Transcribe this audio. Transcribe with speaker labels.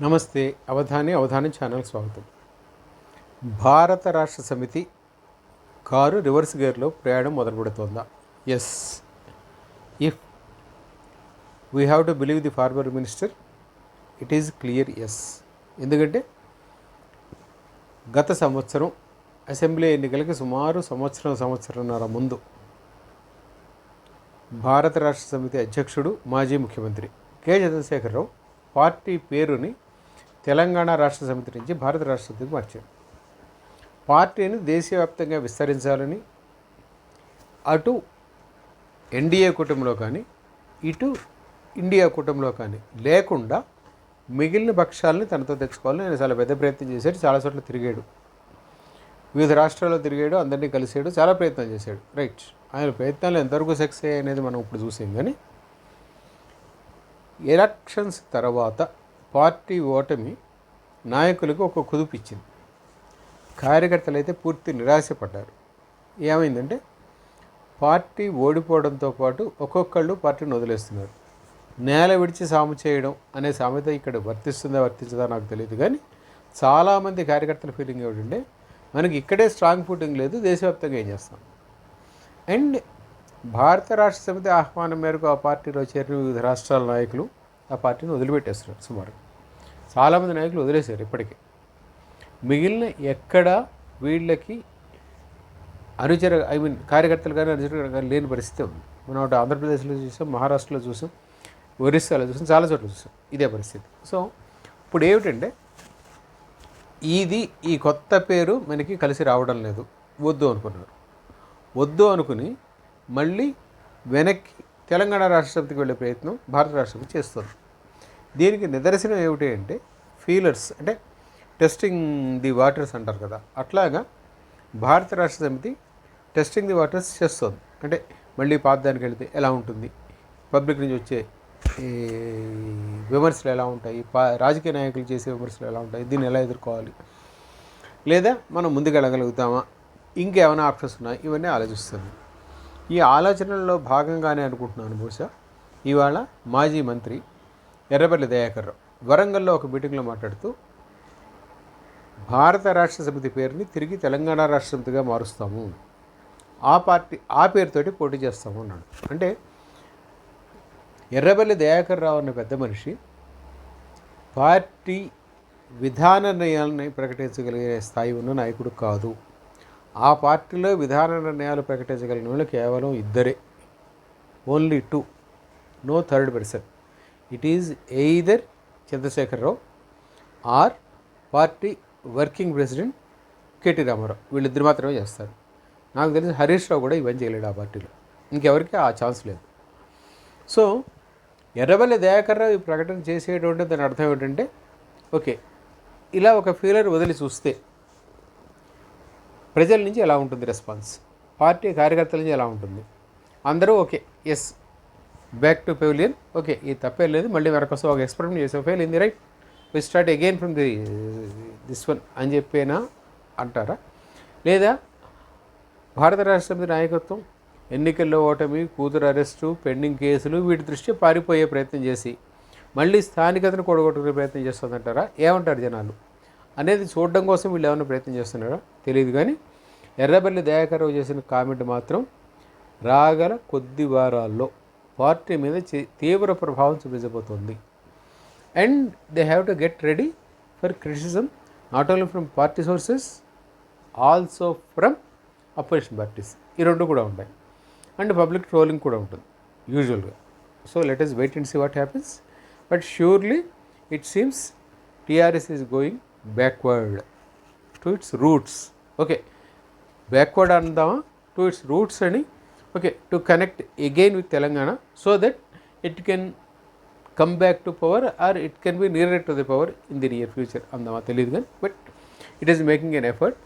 Speaker 1: నమస్తే అవధాని అవధాని ఛానల్ స్వాగతం. భారత రాష్ట్ర సమితి కారు రివర్స్ గేర్లో ప్రయాణం మొదలు పెడుతోందా yes if we have to believe the former minister it is clear yes ఎందుకంటే గత సంవత్సరం అసెంబ్లీ ఎన్నికలకి సుమారు సంవత్సరం సంవత్సరంన్నర ముందు భారత రాష్ట్ర సమితి అధ్యక్షుడు మాజీ ముఖ్యమంత్రి కె. చంద్రశేఖరరావు పార్టీ పేరుని తెలంగాణ రాష్ట్ర సమితి నుంచి భారత రాష్ట్ర సమితికి మార్చాడు పార్టీని దేశవ్యాప్తంగా విస్తరించాలని అటు ఎన్డీఏ కూటమిలో కానీ ఇటు ఇండియా కూటమిలో కానీ లేకుండా మిగిలిన పక్షాలని తనతో తెచ్చుకోవాలని ఆయన చాలా పెద్ద ప్రయత్నం చేశాడు చాలా చోట్ల తిరిగాడు. వివిధ రాష్ట్రాల్లో తిరిగాడు అందరినీ కలిసాడు చాలా ప్రయత్నం చేశాడు. రైట్. ఆయన ప్రయత్నాలు ఎంతవరకు సక్సెస్ అయ్యాయి అనేది మనం ఇప్పుడు చూసాం కానీ ఎలక్షన్స్ తర్వాత పార్టీ ఓటమి నాయకులకు ఒక కుదుపు ఇచ్చింది కార్యకర్తలు అయితే పూర్తి నిరాశపడ్డారు. ఏమైందంటే పార్టీ ఓడిపోవడంతో పాటు ఒక్కొక్కళ్ళు పార్టీని వదిలేస్తున్నారు. నేల విడిచి సాము చేయడం అనే సామెత ఇక్కడ వర్తిస్తుందా వర్తించదా నాకు తెలియదు కానీ చాలామంది కార్యకర్తల ఫీలింగ్ ఏమిటంటే మనకి ఇక్కడే స్ట్రాంగ్ ఫుటింగ్ లేదు దేశవ్యాప్తంగా ఏం చేస్తాం? అండ్ భారత రాష్ట్ర సమితి ఆహ్వానం మేరకు ఆ పార్టీలో చేరిన వివిధ రాష్ట్రాల నాయకులు ఆ పార్టీని వదిలిపెట్టేస్తున్నారు సుమారు. చాలామంది నాయకులు వదిలేశారు ఇప్పటికే. మిగిలిన ఎక్కడ వీళ్ళకి అనుచర ఐ మీన్ కార్యకర్తలు కానీ అనుచరులు కానీ లేని పరిస్థితి ఉంది. మనం అటు ఆంధ్రప్రదేశ్లో చూసాం మహారాష్ట్రలో చూసాం ఒరిస్సాలో చూసాం చాలా చోట్ల చూసాం ఇదే పరిస్థితి. సో ఇప్పుడు ఏమిటంటే ఇది ఈ కొత్త పేరు మనకి కలిసి రావడం లేదు. వద్దు అనుకున్నారు. వద్దు అనుకుని మళ్ళీ వెనక్కి తెలంగాణ రాష్ట్ర వెళ్ళే ప్రయత్నం భారత రాష్ట్ర చేస్తుంది. దీనికి నిదర్శనం ఏమిటి అంటే ఫీలర్స్ అంటే టెస్టింగ్ ది వాటర్స్ అంటారు కదా అట్లాగా భారత రాష్ట్ర సమితి టెస్టింగ్ ది వాటర్స్ చేస్తుంది. అంటే మళ్ళీ పాతదానికి వెళితే ఎలా ఉంటుంది? పబ్లిక్ నుంచి వచ్చే ఈ విమర్శలు ఎలా ఉంటాయి? పా రాజకీయ నాయకులు చేసే విమర్శలు ఎలా ఉంటాయి? దీన్ని ఎలా ఎదుర్కోవాలి? లేదా మనం ముందుకెళ్ళగలుగుతామా ఇంకేమైనా ఆప్షన్స్ ఉన్నాయి? ఇవన్నీ ఆలోచిస్తుంది ఈ ఆలోచనల్లో భాగంగానే అనుకుంటున్నాను బహుశా. ఇవాళ మాజీ మంత్రి ఎర్రబెల్లి దయాకర్రావు వరంగల్లో ఒక మీటింగ్లో మాట్లాడుతూ భారత రాష్ట్ర సమితి పేరుని తిరిగి తెలంగాణ రాష్ట్ర సమితిగా మారుస్తాము. ఆ పార్టీ ఆ పేరుతోటి పోటీ చేస్తాము అన్నాడు. అంటే ఎర్రబెల్లి దయాకర్ రావు అన్న పెద్ద మనిషి పార్టీ విధాన నిర్ణయాలని ప్రకటించగలిగే స్థాయి ఉన్న నాయకుడు కాదు. ఆ పార్టీలో విధాన నిర్ణయాలు ప్రకటించగలిగిన వాళ్ళు కేవలం ఇద్దరే. Only two. No third person. It is either Chandrasekhar Rao or party working president KT Rama Rao వీళ్ళిద్దరు మాత్రమే చేస్తారు. నాకు తెలిసి హరీష్ రావు కూడా ఇవన్నీ చేయలేడు ఆ పార్టీలో. ఇంకెవరికి ఆ ఛాన్స్ లేదు. సో ఎర్రబల్లి దయాకర్ రావు ఈ ప్రకటన చేసేటువంటి దాని అర్థం ఏంటంటే ఓకే ఇలా ఒక ఫీలర్ వదిలి చూస్తే ప్రజల నుంచి ఎలా ఉంటుంది రెస్పాన్స్ పార్టీ కార్యకర్తల నుంచి ఎలా ఉంటుంది? అందరూ okay yes back to pavilion okay ఈ తప్పే లేదు. మళ్ళీ మరొకసారి ఒక ఎక్స్పెరిమెంట్ చేసాం. ఫెయిల్ ఇంది right we start again from the this one అని చెప్పేనా? అంటారా? లేదా భారత రాష్ట్ర నాయకత్వం ఎన్నికల్లో ఓటమి కూతురు అరెస్టు పెండింగ్ కేసులు వీటి దృష్ట్యా పారిపోయే ప్రయత్నం చేసి మళ్ళీ స్థానికతను కూడగొట్టుకునే ప్రయత్నం చేస్తుందంటారా? ఏమంటారు జనాలు? అనేది చూడడం కోసం వీళ్ళు ఏమైనా ప్రయత్నం చేస్తున్నారా? తెలియదు కానీ ఎర్రబెల్లి దయాకరావు చేసిన కామెంట్ మాత్రం రాగల కొద్ది వారాల్లో పార్టీ మీద చే- తీవ్ర ప్రభావం చూపించబోతోంది. And they have to get ready for criticism not only from party sources also from opposition parties ఈ రెండు కూడా ఉంటాయి. అండ్ పబ్లిక్ ట్రోలింగ్ కూడా ఉంటుంది యూజువల్గా so let us wait and see what happens but surely it seems TRS is going backward to its roots okay backward అందామా? To its roots అని okay, to connect again with Telangana so that it can come back to power or it can be nearer to the power in the near future. But it is making an effort.